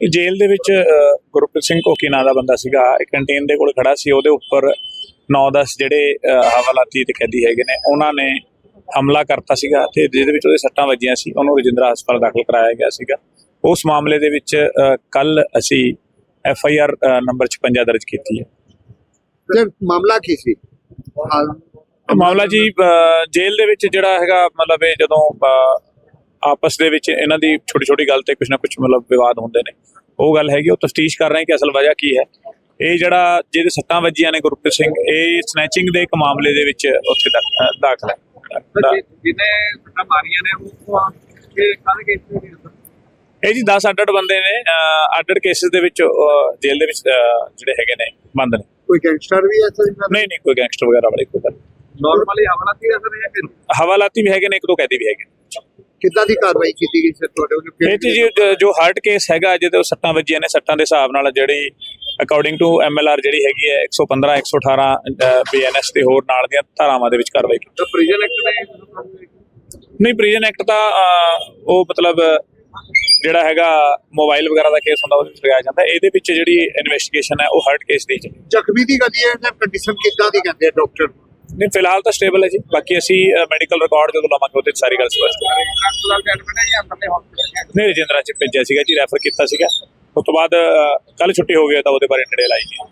ਜੇਲ੍ਹ ਦੇ ਵਿੱਚ ਗੁਰਪ੍ਰੀਤ ਸਿੰਘ ਕੋਕੀ ਨਾਂ ਦਾ ਬੰਦਾ ਸੀਗਾ। ਇੱਕ ਕੰਟੇਨ ਦੇ ਕੋਲ ਖੜਾ ਸੀ। ਉਹਦੇ ਉੱਪਰ 9-10 ਜਿਹੜੇ ਹਵਾਲਾਤੀ ਤੇ ਕੈਦੀ ਹੈਗੇ ਨੇ ਉਹਨਾਂ ਨੇ ਹਮਲਾ ਕਰਤਾ ਸੀਗਾ ਤੇ ਜਿਹਦੇ ਵਿੱਚ ਉਹਦੇ ਸੱਟਾਂ ਵੱਜੀਆਂ ਸੀ। ਉਹਨੂੰ ਰਜਿੰਦਰਾ ਹਸਪਤਾਲ ਦਾਖਲ ਕਰਾਇਆ ਗਿਆ ਸੀਗਾ। ਉਸ ਮਾਮਲੇ ਦੇ ਵਿੱਚ ਕੱਲ ਅਸੀਂ ਐਫ ਆਈ ਆਰ ਨੰਬਰ 56 ਦਰਜ ਕੀਤੀ ਹੈ। ਤੇ ਮਾਮਲਾ ਕੀ ਸੀ? ਮਾਮਲਾ ਜੀ ਜੇਲ੍ਹ ਦੇ ਵਿੱਚ ਜਿਹੜਾ ਹੈਗਾ ਮਤਲਬ ਇਹ ਜਦੋਂ ਆਪਸ ਦੇ ਵਿੱਚ ਇਹਨਾਂ ਦੀ ਛੋਟੀ ਛੋਟੀ ਗੱਲ ਤੇ ਕੁਝ ਨਾ ਕੁਝ ਮਤਲਬ ਵਿਵਾਦ ਹੁੰਦੇ ਨੇ। ਉਹ ਗੱਲ ਹੈਗੀ ਉਹ ਤਫਤੀਸ਼ ਕਰ ਰਹੇ ਕਿ ਅਸਲ ਵਜ੍ਹਾ ਕੀ ਹੈ। ਇਹ ਜਿਹੜਾ ਜਿਹਦੇ ਸੱਟਾਂ ਵੱਜੀਆਂ ਨੇ ਗੁਰਪ੍ਰੀਤ ਸਿੰਘ ਇਹ ਸਨੈਚਿੰਗ ਦੇ ਇੱਕ ਮਾਮਲੇ ਦੇ ਵਿੱਚ ਉੱਥੇ ਦਾਖਲ ਹੈ। ਦਾ- ਜਿਹਨੇ ਸੱਟਾਂ ਮਾਰੀਆਂ ਨੇ ਉਹ ਇਹ ਕਾਹਦੇ ਕੇਸ ਦੇ ਨੇ ਇਹ ਜੀ 10 ਅੱਡ-ਅੱਡ ਬੰਦੇ ਨੇ ਅੱਡ-ਅੱਡ ਕੇਸਿਸ ਦੇ ਵਿੱਚ ਜੇਲ੍ਹ ਦੇ ਵਿੱਚ ਜਿਹੜੇ ਹੈਗੇ ਨੇ ਬੰਦ ਨੇ। ਕੋਈ ਗੈਂਗਸਟਰ ਵੀ ਦਾ? ਨਹੀਂ ਨਹੀਂ ਕੋਈ ਗੈਂਗਸਟਰ ਵਗੈਰਾ ਵਾਲੀ ਕੋਈ ਗੱਲ ਨਹੀਂ। ਨਾਰਮਲੀ ਹਵਾਲਾਤੀ ਅਸਰ ਹੈ ਕਿ ਹਵਾਲਾਤੀ ਵੀ ਹੈਗੇ ਨੇ ਇੱਕ ਦੋ ਕੈਦੀ ਵੀ ਹੈਗੇ ਨੇ। ਕਿੱਦਾਂ ਦੀ ਕਾਰਵਾਈ ਕੀਤੀ ਗਈ ਸਰ ਤੁਹਾਡੇ ਵੱਲੋਂ? ਇਹ 'ਚ ਜੀ ਜ- ਜੋ ਹਾਰਟ ਕੇਸ ਹੈਗਾ ਜਿਹਦੇ ਉਹ ਸੱਟਾਂ ਵੱਜੀਆਂ ਨੇ ਸੱਟਾਂ ਦੇ ਹਿਸਾਬ ਨਾਲ ਜਿਹੜੀ ਅਕੋਰਡਿੰਗ ਟੂ ਐਮਐਲਆਰ ਜਿਹੜੀ ਹੈਗੀ ਹੈ 115 118 ਬੀਐਨਐਸ ਤੇ ਹੋਰ ਨਾਲ ਦੀਆਂ ਧਾਰਾਵਾਂ ਦੇ ਵਿੱਚ ਕਾਰਵਾਈ ਕੀਤੀ। ਪ੍ਰਿਜ਼ਨ ਐਕਟ ਨੇ ਨਹੀਂ ਪ੍ਰੀਜਨ ਐਕਟ ਦਾ ਅਹ, ਉਹ ਮਤਲਬ ਜਿਹੜਾ ਹੈਗਾ ਮੋਬਾਈਲ ਵਗੈਰਾ ਦਾ ਕੇਸ ਹੁੰਦਾ ਉਹਦੇ ਵਿੱਚ ਲਗਾਇਆ ਜਾਂਦਾ। ਇਹਦੇ ਵਿੱਚ ਜਿਹੜੀ ਇਨਵੈਸਟੀਗੇਸ਼ਨ ਹੈ ਉਹ ਹਾਰਟ ਕੇਸ ਦੀ ਹੈ ਜ਼ਖਮੀ ਦੀ ਗੱਲ ਇਹ ਹੈ ਕਿ ਕੰਡੀਸ਼ਨ ਕਿੱਦਾਂ ਦੀ ਕਹਿੰਦੇ ਆ ਡਾਕਟਰ ਨਹੀਂ, ਫਿਲਹਾਲ ਤਾਂ ਸਟੇਬਲ ਹੈ ਜੀ। ਬਾਕੀ ਅਸੀਂ ਮੈਡੀਕਲ ਰਿਕਾਰਡ ਜਦੋਂ ਲਵਾਂਗੇ, ਉਹਦੇ ਸਾਰੀ ਗੱਲ ਸਪਸ਼ਟ ਹੋਵੇਗੀ ਨਹੀਂ, ਰਜਿੰਦਰਾ ਚ ਭੇਜਿਆ ਸੀਗਾ ਜੀ ਰੈਫਰ ਕੀਤਾ ਸੀਗਾ। ਉਸ ਤੋਂ ਬਾਅਦ ਕੱਲ ਛੁੱਟੀ ਹੋ ਗਈ ਤਾਂ ਉਹਦੇ ਬਾਰੇ ਡਿਟੇਲ ਆਈ ਨਹੀਂ।